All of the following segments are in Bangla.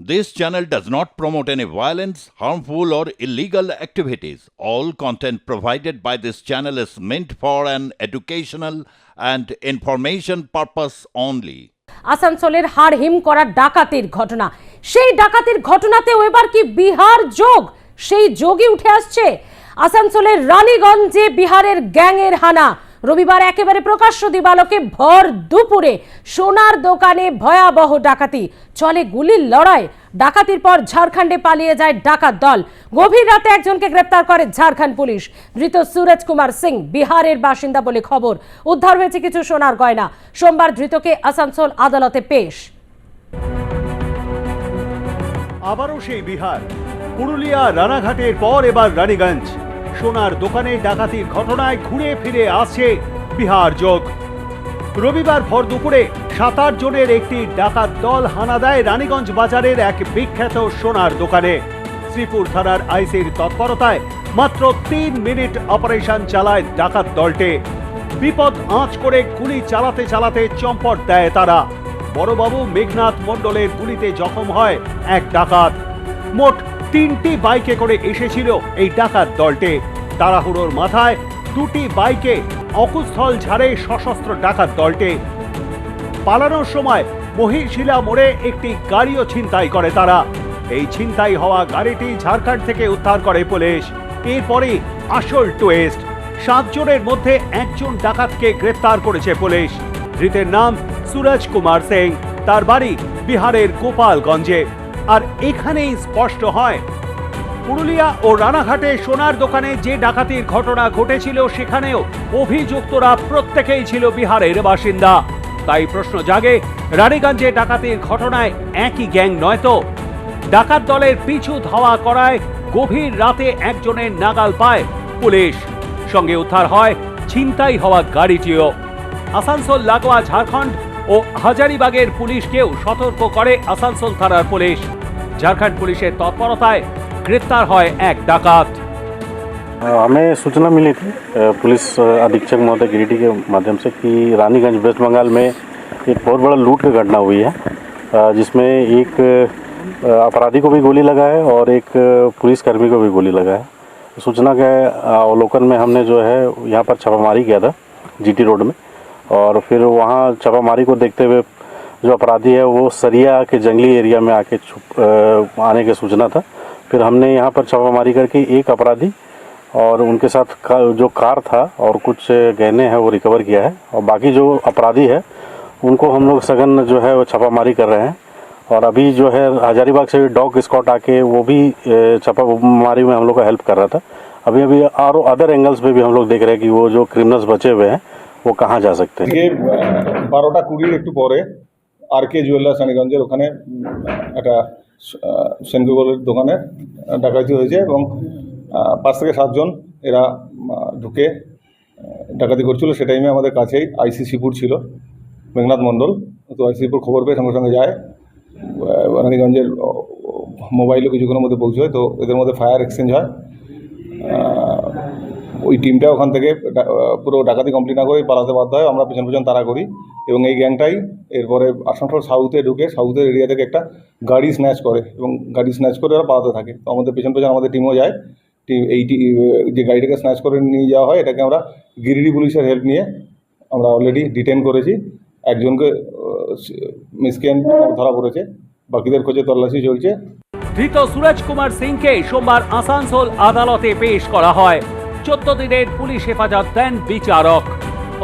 This channel does not promote any violence, harmful, or illegal activities. All content provided by this channel is meant for an educational and information purpose only. আসানসোলের হাড় হিম করা ডাকাতির ঘটনা সেই ডাকাতির ঘটনাতেও এবার কি বিহার যোগ সেই যোগই উঠে আসছে আসানসোলের রানীগঞ্জে বিহারের গ্যাংয়ের হানা রবিবার একেবারে প্রকাশ্য দিবালোকে ভর দুপুরে সোনার দোকানে ভয়াবহ ডাকাতি। চলে গুলির লড়াই। ডাকাতির পর ঝাড়খণ্ডে পালিয়ে যায় ডাকাত দল। গভীর রাতে একজনকে গ্রেপ্তার করে ঝাড়খণ্ড পুলিশ। ধৃত সুরজ কুমার সিং, বিহারের বাসিন্দা বলে খবর। উদ্ধার হয়েছে কিছু সোনার গয়না। সোমবার ধৃতকে আসানসোল আদালতে পেশ। আবারও সেই বিহার। পুরুলিয়া রানাঘাটের পর এবার রানীগঞ্জ। সোনার দোকানে ডাকাতির ঘটনায় ঘুরে ফিরে আসছে বিহার যোগ। রবিবার ভর দুপুরে সাত আট জনের একটি ডাকাত দল হানা দেয় রানীগঞ্জ বাজারের এক বিখ্যাত সোনার দোকানে। শ্রীপুর থানার আইসির তৎপরতায় মাত্র তিন মিনিট অপারেশন চালায় ডাকাত দলটি। বিপদ আঁচ করে গুলি চালাতে চালাতে চম্পট দেয় তারা। বড়বাবু মেঘনাথ মণ্ডলের গুলিতে জখম হয় এক ডাকাত। মোট তিনটি বাইকে করে এসেছিল এই ডাকাত দলটি। তাড়াহুড়োর মাথায় দুটি বাইকে অকুস্থল ঝাড়ে সশস্ত্র ডাকাত দলটি। পালানোর সময় মহিশিলা মোড়ে একটি গাড়িও ছিনতাই করে তারা। এই ছিনতাই হওয়া গাড়িটি ঝাড়খণ্ড থেকে উদ্ধার করে পুলিশ। এরপরে আসল টুয়েস্ট সাতজনের মধ্যে একজন ডাকাতকে গ্রেফতার করেছে পুলিশ। ধৃতের নাম সুরজ কুমার সিং, তার বাড়ি বিহারের গোপালগঞ্জে। আর এখানেই স্পষ্ট হয়। পুরুলিয়া ও রানাঘাটে সোনার দোকানে যে ডাকাতির ঘটনা ঘটেছিল সেখানেও অভিযুক্তরা প্রত্যেকেই ছিল বিহারের বাসিন্দা। তাই প্রশ্ন জাগে, রানীগঞ্জে ডাকাতির ঘটনায় একই গ্যাং নয় তো? ডাকাত দলের পিছু ধাওয়া করায় গভীর রাতে একজনের নাগাল পায় পুলিশ। সঙ্গে উদ্ধার হয় ছিনতাই হওয়া গাড়িটিও। আসানসোল, লাগোয়া, ঝাড়খণ্ড ও হাজারিবাগের পুলিশকেও সতর্ক করে আসানসোল থানার পুলিশ ঝাড়খণ্ড পুলিশের তৎপরতায় গ্রেপ্তার হয় এক ডাকাত हमें सूचना मिली थी अ, पुलिस अधीक्षक महोदय गिरिडीह के माध्यम से कि रानीगंज वेस्ट बंगाल में एक बहुत बड़ा लूट की घटना हुई है अ, जिसमें एक अ, अपराधी को भी गोली लगा है और एक अ, पुलिसकर्मी को भी गोली लगा है सूचना के अवलोकन में हमने जो है यहाँ पर छापामारी किया था जीटी रोड में और फिर वहाँ छापामारी को देखते हुए जो अपराधी है वो सरिया के जंगली एरिया में आके छुप आने की सूचना था। फिर हमने यहाँ पर छापामारी करके एक अपराधी और उनके साथ का, जो कार था और कुछ गहने हैं वो रिकवर किया है और बाकी जो अपराधी है उनको हम लोग सघन जो है वो छापामारी कर रहे हैं। और अभी जो है हजारीबाग से डॉग स्कॉट आके वो भी छापामारी में हम लोग का हेल्प कर रहा था। अभी अभी और अदर एंगल्स पे भी हम लोग देख रहे हैं कि वो जो क्रिमिनल्स बचे हुए हैं वो कहाँ जा सकते हैं আজকে বারোটা কুড়ির একটু পরে আর কে জুয়েলার্স রানীগঞ্জের ওখানে উম, একটা সেনগুগলের দোকানে ডাকাতি হয়েছে এবং আহ, পাঁচ থেকে সাতজন এরা উম, ঢুকে আহ, ডাকাতি করছিল সে টাইমে আমাদের কাছেই আইসি শিপুর ছিল মেঘনাথ মণ্ডল তো আইসি শিপুর খবর পেয়ে সঙ্গে সঙ্গে যায় আহ, রানীগঞ্জের মোবাইলও কিছুক্ষণের মধ্যে পৌঁছয় তো এদের মধ্যে ফায়ার এক্সচেঞ্জ হয় আহ, ওই টিমটা ওখান থেকে পুরো ডাকাতি কমপ্লিট না করে পালাতে বাধ্য হয়। আমরা পিছন পেছন তাড়া করি এবং এই গ্যাংটাই এরপরে আসানসোল সাউথে ঢুকে সাউথের এরিয়া থেকে একটা গাড়ি স্ন্যাচ করে এবং গাড়ি স্ন্যাচ করে ওরা পালাতে থাকে। তো আমাদের পেছন পেছন আমাদের টিমও যায়। এই যে গাড়িটাকে স্ন্যাচ করে নিয়ে যাওয়া হয়, এটাকে আমরা গিরিডি পুলিশের হেল্প নিয়ে আমরা অলরেডি ডিটেন করেছি। একজনকে মিসকেন ধরা পড়েছে। বাকিদের খোঁজে তল্লাশি চলছে। ধৃত সুরজ কুমার সিংকে সোমবার আসানসোল আদালতে পেশ করা হয়। চোদ্দ দিনের পুলিশ হেফাজত দেন বিচারক।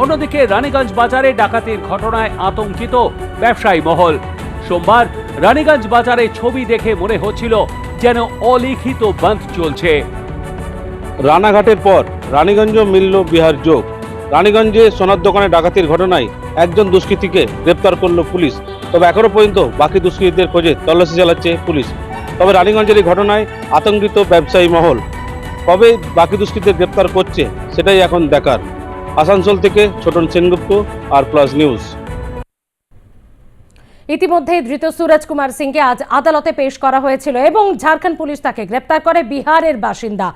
অন্যদিকে রানীগঞ্জ বাজারে ডাকাতির ঘটনায় আতঙ্কিত ব্যবসায়ী মহল। সোমবার রানীগঞ্জ বাজারে ছবি দেখে মনে হচ্ছিল যেন অলিখিত বন্ধ চলছে। রানাঘাটের পর রানীগঞ্জ মিলল বিহার যোগ। রানীগঞ্জে সোনার দোকানে ডাকাতির ঘটনায় একজন দুষ্কৃতীকে গ্রেপ্তার করল পুলিশ। তবে এখনও পর্যন্ত বাকি দুষ্কৃতীদের খোঁজে তল্লাশি চালাচ্ছে পুলিশ। তবে রানীগঞ্জের এই ঘটনায় আতঙ্কিত ব্যবসায়ী মহল। কবে বাকি দুষ্কৃতীদের গ্রেপ্তার করছে, সেটাই এখন দেখার। আসানসোল থেকে Chhoton Sengupta R plus news. ইতিমধ্যে ধৃত সুরজ কুমার সিংকে আজ আদালতে পেশ করা হয়েছিল এবং ঝাড়খণ্ড পুলিশ তাকে গ্রেপ্তার করে বিহারের বাসিন্দা।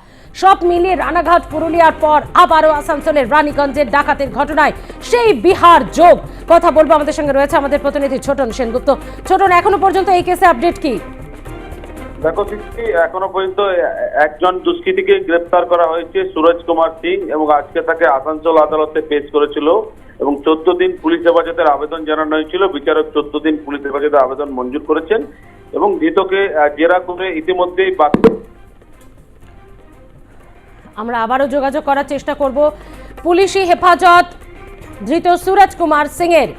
সব মিলিয়ে রানাঘাট, পুরুলিয়ার পর আবারও আসানসোলের রানীগঞ্জের ডাকাতের ঘটনায় সেই বিহার যোগ। কথা বলব আমাদের সঙ্গে রয়েছে আমাদের প্রতিনিধি ছোটন সেনগুপ্ত। ছোটন, এখনও পর্যন্ত এই কেসে আপডেট কি? দেখো সৃষ্টি এখনও পর্যন্ত একজন দুষ্কৃতীকে গ্রেপ্তার করা হয়েছে সুরজ কুমার সিং এবং আজকে তাকে আসানসোল আদালতে পেশ করেছিল এবং চোদ্দ দিন পুলিশ হেফাজতের আবেদন জানানো হয়েছিল। বিচারক চোদ্দ দিন পুলিশ হেফাজতের আবেদন মঞ্জুর করেছেন এবং ধৃতকে জেরা করে ইতিমধ্যেই বাকি আমরা আবারও যোগাযোগ করার চেষ্টা করব। পুলিশি হেফাজত ধৃত সুরজ কুমার সিংয়ের।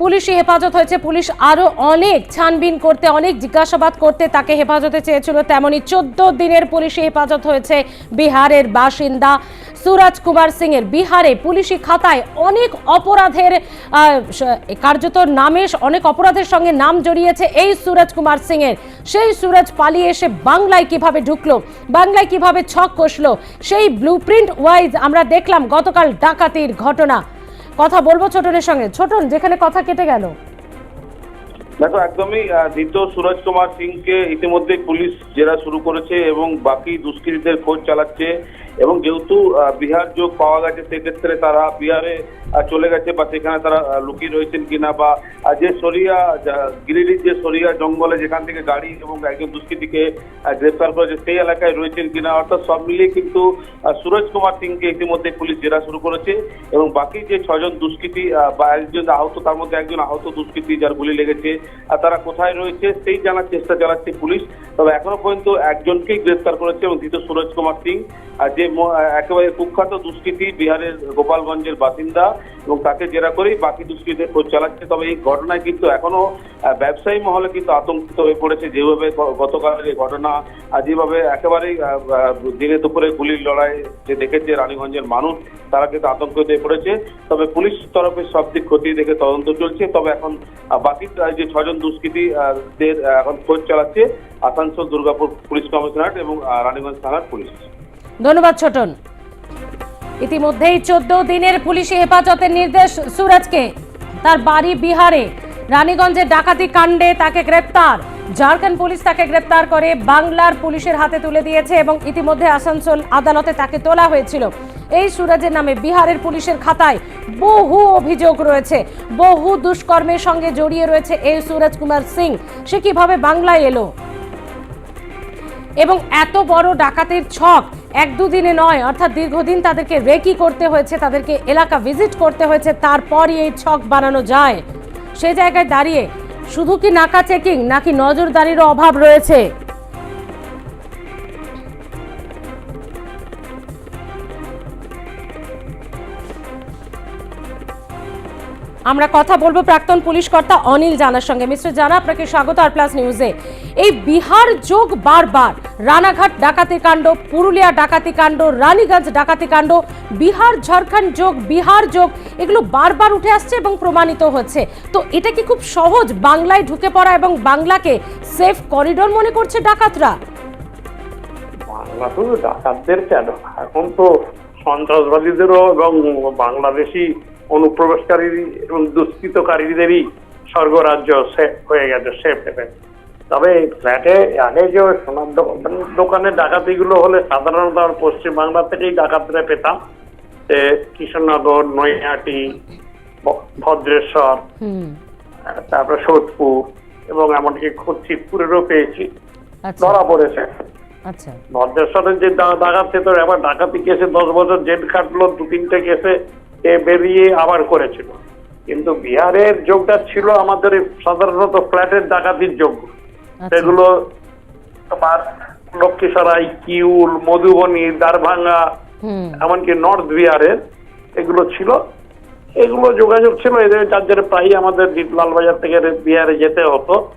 পুলিশি হেফাজত হয়েছে। পুলিশ আরও অনেক ছানবিন করতে, অনেক জিজ্ঞাসাবাদ করতে তাকে হেফাজতে চেয়েছিল। তেমনি চোদ্দ দিনের পুলিশি হেফাজত হয়েছে বিহারের বাসিন্দা সুরজ কুমার সিংয়ের। বিহারে পুলিশি খাতায় অনেক অপরাধের কার্যত নামে অনেক অপরাধের সঙ্গে নাম জড়িয়েছে এই সুরজ কুমার সিংয়ের। সেই সুরজ পালিয়ে এসে বাংলায় কীভাবে ঢুকলো, বাংলায় কীভাবে ছক কষলো, সেই ব্লুপ্রিন্ট ওয়াইজ আমরা দেখলাম গতকাল ডাকাতির ঘটনা। কথা বলব ছোটনের সঙ্গে। ছোটন, যেখানে কথা কেটে গেল। দেখো, একদমই ধৃত সুরজ কুমার সিংকে ইতিমধ্যে পুলিশ জেরা শুরু করেছে এবং বাকি দুষ্কৃতীদের খোঁজ চালাচ্ছে। এবং যেহেতু বিহার যোগ পাওয়া গেছে সেক্ষেত্রে তারা বিহারে চলে গেছে বা সেখানে তারা লুকিয়ে রয়েছেন কিনা বা যে সরিয়া গিরিডির যে সরিয়া জঙ্গলে যেখান থেকে গাড়ি এবং একজন দুষ্কৃতীকে আহ, গ্রেফতার করেছে সেই এলাকায় রয়েছেন কিনা অর্থাৎ সব মিলিয়ে কিন্তু সুরজ কুমার সিংকে ইতিমধ্যে পুলিশ জেরা শুরু করেছে এবং বাকি যে ছজন দুষ্কৃতী বা একজন আহত তার মধ্যে একজন আহত দুষ্কৃতী যার গুলি লেগেছে আর তারা কোথায় রয়েছে সেই জানার চেষ্টা চালাচ্ছে পুলিশ। তবে এখনও পর্যন্ত একজনকেই গ্রেফতার করেছে এবং ধৃত সুরজ কুমার সিং যে একেবারে কুখ্যাত দুষ্কৃতী বিহারের গোপালগঞ্জের বাসিন্দা এবং তাকে জেরা করেই বাকি দুষ্কৃতীদের খোঁজ চালাচ্ছে। তবে এই ঘটনায় কিন্তু এখনও ব্যবসায়ী মহলে কিন্তু আতঙ্কিত হয়ে পড়েছে। যেভাবে গতকালের এই ঘটনা আর যেভাবে একেবারেই দিনে দুপুরে গুলির লড়াই যে দেখেছে রানীগঞ্জের মানুষ তারা কিন্তু আতঙ্কিত হয়ে পড়েছে। তবে পুলিশ তরফে সব দিক খতিয়ে দেখে তদন্ত চলছে। তবে এখন বাকি যে ছজন দুষ্কৃতী আহ, দের আহ, এখন খোঁজ চালাচ্ছে আসানসোল দুর্গাপুর পুলিশ কমিশনারেট এবং রানীগঞ্জ থানার পুলিশ। ধন্যবাদ, ছোটন। ইতিমধ্যেই চোদ্দ দিনের পুলিশি হেফাজতের নির্দেশ সুরজকে। তার বাড়ি বিহারে রানীগঞ্জে ডাকাতি কাণ্ডে তাকে গ্রেপ্তার। ঝাড়খণ্ড পুলিশ তাকে গ্রেপ্তার করে বাংলার পুলিশের হাতে তুলে দিয়েছে এবং ইতিমধ্যে আসানসোল আদালতে তাকে তোলা হয়েছিল। এই সুরজের নামে বিহারের পুলিশের খাতায় বহু অভিযোগ রয়েছে। বহু দুষ্কর্মের সঙ্গে জড়িয়ে রয়েছে এই সুরজ কুমার সিং। সে কীভাবে বাংলায় এলো? এবং এত বড় ডাকাতির ছক এক দুদিনে নয়, অর্থাৎ দীর্ঘদিন তাদেরকে রেকি করতে হয়েছে, তাদেরকে এলাকা ভিজিট করতে হয়েছে, তারপরই এই ছক বানানো যায়। সে জায়গায় দাঁড়িয়ে শুধু কি নাকা চেকিং নাকি নজরদারিরও অভাব রয়েছে। আমরা কথা বলব প্রাক্তন পুলিশ কর্তা অনিল জানার সঙ্গে। মিস্টার জানা, আপনাকে স্বাগত আর প্লাস নিউজে। এই বিহার যোগ বারবার, রানাঘাট ডাকাতি কাণ্ড, পুরুলিয়া ডাকাতি কাণ্ড, রানীগঞ্জ ডাকাতি কাণ্ড, বিহার ঝাড়খণ্ড যোগ, বিহার যোগ, এগুলো বারবার উঠে আসছে এবং প্রমাণিত হচ্ছে। তো এটা কি খুব সহজ? বাংলায় ঢুকে পড়া এবং বাংলাকে সেফ করিডোর মনে করছে ডাকাতরা? বাংলা শুধু ডাকাতদের কেন? এখন তো সন্ত্রাসবাদীদেরও এবং বাংলাদেশি অনুপ্রবেশকারী এবং দুষ্কৃতকারীদেরই স্বর্গরাজ্য হয়ে গেছে সেফ হেভেন তবে ফ্ল্যাটে আগে যে সোনার দোকান দোকানে ডাকাতিগুলো হলে সাধারণত আমরা পশ্চিম বাংলা থেকেই ডাকাতরা পেতাম। যে কৃষ্ণনগর নৈহাটি ভদ্রেশ্বর তারপরে সোদপুর এবং এমনকি শিবপুরেরও পেয়েছি। আচ্ছা। ধরা পড়েছে। আচ্ছা। ভদ্রেশ্বরের যে ডাকাতি তো এবার ডাকাতি কেসে দশ বছর জেল খাটলো দু তিনটে কেসে বেরিয়ে আবার করেছিল। কিন্তু বিহারের যোগটা ছিল আমাদের সাধারণত ফ্ল্যাটের ডাকাতির যোগ্য। আচ্ছা। সেগুলো তোমার লক্ষ্মীসরাই কিউল মধুবনী দারভাঙ্গা এমনকি নর্থ বিহারের এগুলো ছিল। এগুলো যোগাযোগ ছিল এদের যার জন্য প্রায়ই আমাদের লাল বাজার থেকে বিহারে যেতে হতো।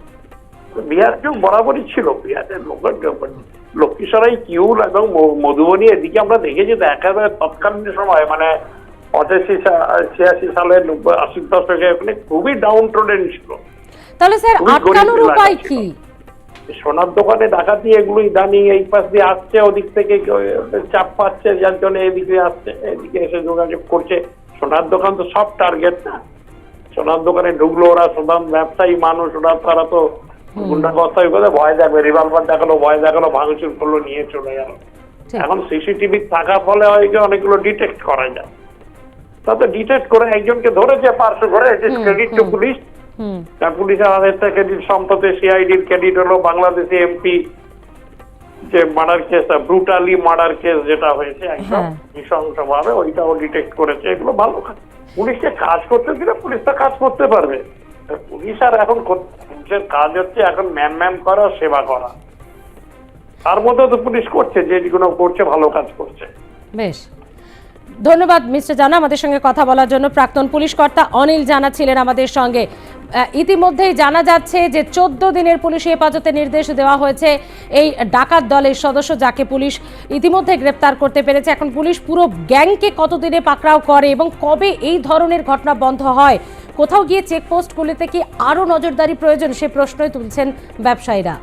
বিহার যোগ বরাবরই ছিল বিহারের লোকের লক্ষ্মীসরাই কিউল এবং মধুবনী এদিকে আমরা দেখেছি তো একেবারে তৎকালীন সময় মানে পঁচাশি ছিয়াশি সালে নব্বই আশি দশকে ওখানে খুবই ডাউন ছিল। তাহলে স্যার আটকানোর উপায় কি? সোনার দোকানে ডাকাতি এগুলো ইদানিং এই পাশ দিয়ে আসছে ওদিক থেকে চাপ পাচ্ছে যার জন্য এদিকে আসছে এদিকে এসে যোগাযোগ করছে। সোনার দোকান তো সব টার্গেট না। সোনার দোকানে ঢুকলো ওরা সাধারণ ব্যবসায়ী মানুষ ওরা তারা তো গুন্ডাবস্থায় করে ভয় দেখবে রিভলভার দেখাল ভয় দেখাল ভাঙচুর করল নিয়ে চলে গেল। এখন সিসিটিভি থাকার ফলে অনেকগুলো ডিটেক্ট করা যায়। তাতে ডিটেক্ট করে একজনকে ধরেছে পার্শ্ব করে ক্রেডিট টু পুলিশ। আদেশ থেকে ক্রেডিট সম্পদে সিআইডির ক্রেডিট হলো বাংলাদেশি এমপি যে murder case brutally murder case যেটা হয়েছে একদম হ্যাঁ। নৃশংসভাবে ওইটাও ডিটেক্ট করেছে এগুলো ভালো কাজ। পুলিশকে কাজ করতে দিলে পুলিশ তো কাজ করতে পারবে। পুলিশ আর এখন পুলিশের কাজ হচ্ছে এখন ম্যাম ম্যাম করা সেবা করা। তার মধ্যে তো পুলিশ করছে যেগুলো করছে ভালো কাজ করছে। বেশ। ধন্যবাদ, মিস্টার জানা। আমাদের সঙ্গে কথা বলার জন্য প্রাক্তন পুলিশ কর্তা অনিল জানা ছিলেন আমাদের সঙ্গে। ইতিমধ্যেই জানা যাচ্ছে যে চোদ্দ দিনের পুলিশ হেফাজতে নির্দেশ দেওয়া হয়েছে এই ডাকাত দলের সদস্য যাকে পুলিশ ইতিমধ্যে গ্রেপ্তার করতে পেরেছে। এখন পুলিশ পুরো গ্যাংকে কতদিনে পাকড়াও করে এবং কবে এই ধরনের ঘটনা বন্ধ হয়? কোথাও গিয়ে চেকপোস্টগুলিতে কি আরও নজরদারি প্রয়োজন, সে প্রশ্নই তুলছেন ব্যবসায়ীরা।